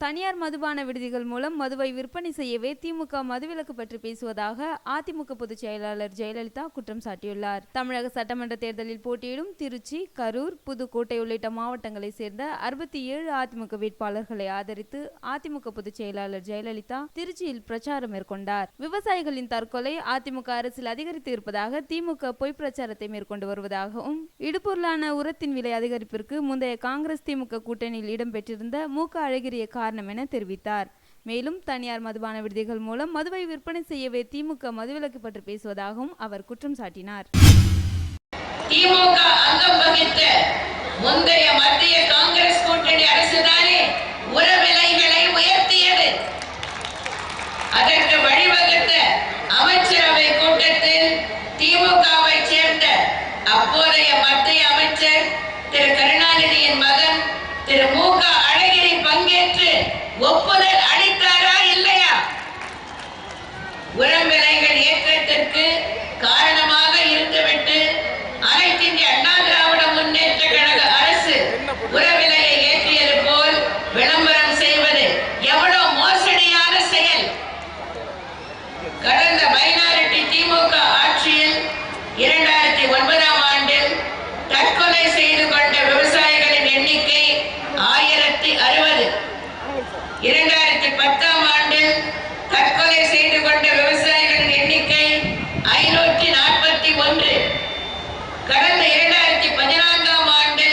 தனியார் மதுபான விடுதிகள் மூலம் மதுவை விற்பனை செய்யவே திமுக மதுவிலக்கு பற்றி பேசுவதாக அதிமுக பொதுச் செயலாளர் ஜெயலலிதா குற்றம் சாட்டியுள்ளார். தமிழக சட்டமன்ற தேர்தலில் போட்டியிடும் திருச்சி கரூர் புதுக்கோட்டை உள்ளிட்ட மாவட்டங்களைச் சேர்ந்த அறுபத்தி ஏழு அதிமுக வேட்பாளர்களை ஆதரித்து அதிமுக பொதுச் செயலாளர் ஜெயலலிதா திருச்சியில் பிரச்சாரம் மேற்கொண்டார். விவசாயிகளின் தற்கொலை அதிமுக அரசில் அதிகரித்து இருப்பதாக திமுக பொய் பிரச்சாரத்தை மேற்கொண்டு வருவதாகவும் இடுபொருளான உரத்தின் விலை அதிகரிப்பிற்கு முந்தைய காங்கிரஸ் திமுக கூட்டணியில் இடம்பெற்றிருந்த மு க அழகிரிய காரணம் என தெரிவித்தார். மேலும் தனியார் மதுபான விடுதிகள் மூலம் மதுவை விற்பனை செய்யவே திமுக மதுவிலக்கு பற்றி பேசுவதாகவும் அவர் குற்றம் சாட்டினார். திமுக அங்கம் வகித்த முந்தைய மத்திய தற்கொலை செய்து கொண்ட விவசாயிகளின் எண்ணிக்கை ஐநூற்றி நாற்பத்தி ஒன்று. கடந்த இரண்டாயிரத்தி பதினான்காம் ஆண்டு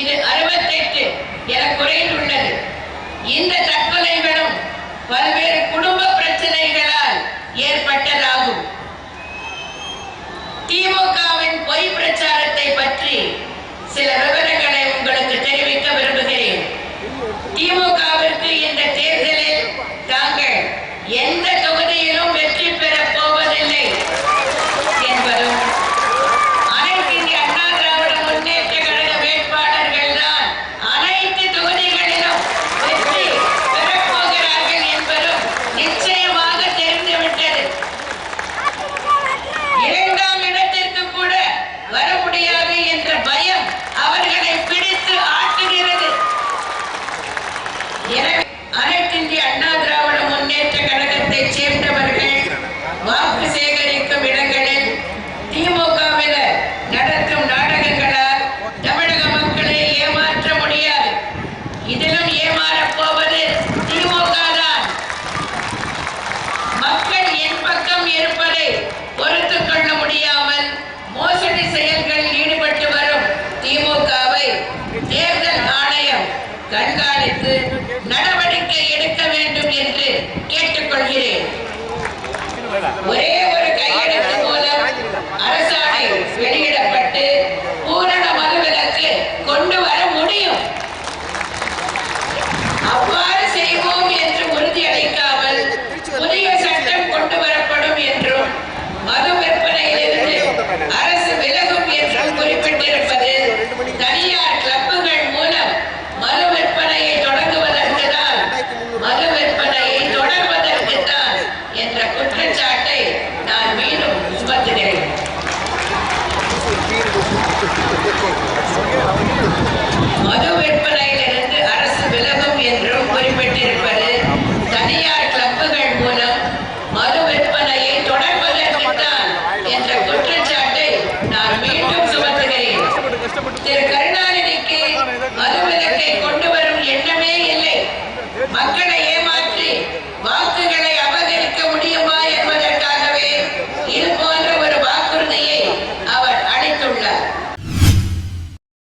இது அறுபத்தெட்டு என குறைந்துள்ளது. இந்த தற்கொலைகளும் பல்வேறு குடும்ப பிரச்சனைகளால் ஏற்பட்டதாகும். திமுகவின் பொய் பிரச்சாரத்தை பற்றி சில விவரங்களை நடவடிக்கை எடுக்க வேண்டும் என்று கேட்டுக்கொள்கிறேன். ஒரே மக்களை